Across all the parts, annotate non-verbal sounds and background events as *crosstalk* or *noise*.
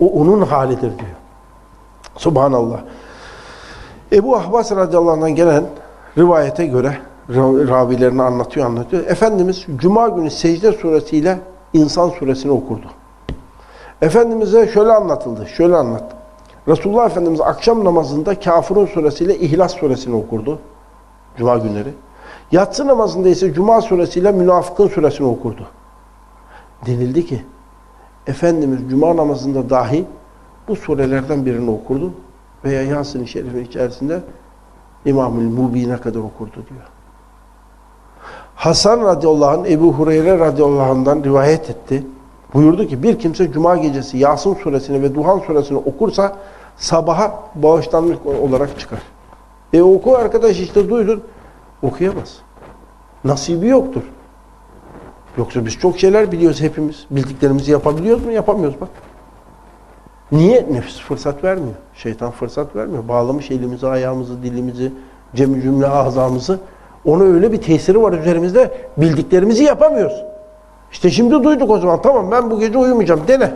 O onun halidir diyor. Subhanallah. Ebu Ahbas radıyallahu anh'dan gelen rivayete göre ra- ravilerini anlatıyor anlatıyor. Efendimiz Cuma günü secde suresiyle İnsan suresini okurdu. Efendimiz'e şöyle anlatıldı. Şöyle anlattı. Resulullah Efendimiz akşam namazında Kafirun suresiyle İhlas suresini okurdu. Cuma günleri. Yatsı namazında ise Cuma suresiyle Münafıkın suresini okurdu. Denildi ki Efendimiz Cuma namazında dahi bu surelerden birini okurdu veya Yasin-i Şerif'in içerisinde İmam-ül Mubin'e kadar okurdu diyor. Hasan radıyallahu anh Ebu Hureyre radıyallahu anh'dan rivayet etti. Buyurdu ki bir kimse Cuma gecesi Yasin suresini ve Duhan suresini okursa sabaha bağışlanmış olarak çıkar. E oku arkadaş işte duydun. Okuyamaz. Nasibi yoktur. Yoksa biz çok şeyler biliyoruz hepimiz. Bildiklerimizi yapabiliyoruz mu? Yapamıyoruz bak. Niye? Nefis fırsat vermiyor. Şeytan fırsat vermiyor. Bağlamış elimizi, ayağımızı, dilimizi, cemi cümle azamızı. Onu öyle bir tesiri var üzerimizde. Bildiklerimizi yapamıyoruz. İşte şimdi duyduk o zaman. Tamam ben bu gece uyumayacağım. Dene.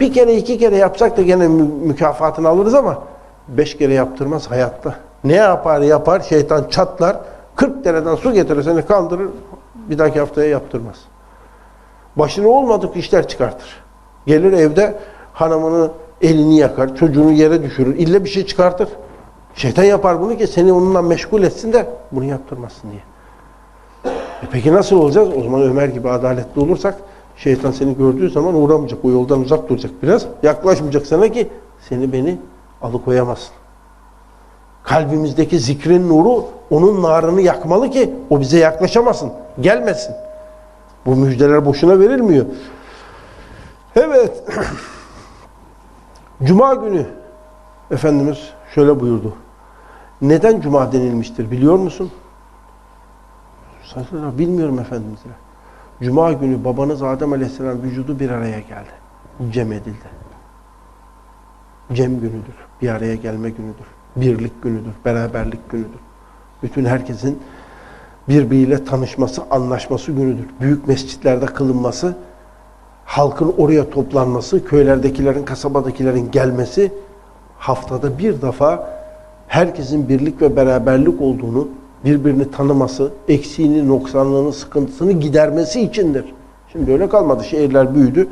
Bir kere iki kere yapsak da gene mü- mükafatını alırız ama beş kere yaptırmaz hayatta. Ne yapar yapar şeytan çatlar. 40 dereden su getirir seni kandırır. Bir dahaki haftaya yaptırmaz. Başına olmadık işler çıkartır. Gelir evde hanımını elini yakar, çocuğunu yere düşürür. İlle bir şey çıkartır. Şeytan yapar bunu ki seni onunla meşgul etsin de bunu yaptırmasın diye. E peki nasıl olacağız? O zaman Ömer gibi adaletli olursak şeytan seni gördüğü zaman uğramayacak. O yoldan uzak duracak biraz. Yaklaşmayacak sana ki seni beni alıkoyamazsın. Kalbimizdeki zikrin nuru onun narını yakmalı ki o bize yaklaşamasın. Gelmesin. Bu müjdeler boşuna verilmiyor. Evet. *clears throat* Cuma günü Efendimiz şöyle buyurdu. Neden cuma denilmiştir biliyor musun? Bilmiyorum Efendimiz. Cuma günü babanız Adem Aleyhisselam vücudu bir araya geldi. Cem edildi. Cem günüdür. Bir araya gelme günüdür. Birlik günüdür. Beraberlik günüdür. Bütün herkesin birbiriyle tanışması, anlaşması günüdür. Büyük mescitlerde kılınması, halkın oraya toplanması, köylerdekilerin, kasabadakilerin gelmesi, haftada bir defa herkesin birlik ve beraberlik olduğunu, birbirini tanıması, eksiğini, noksanlığını, sıkıntısını gidermesi içindir. Şimdi öyle kalmadı. Şehirler büyüdü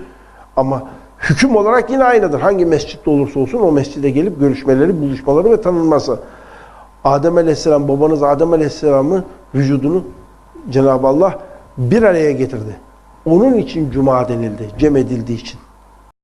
ama hüküm olarak yine aynıdır. Hangi mescitte olursa olsun o mescide gelip görüşmeleri, buluşmaları ve tanınması. Adem Aleyhisselam, babanız Adem Aleyhisselam'ın vücudunu Cenab-ı Allah bir araya getirdi. Onun için cuma denildi, cem edildiği için.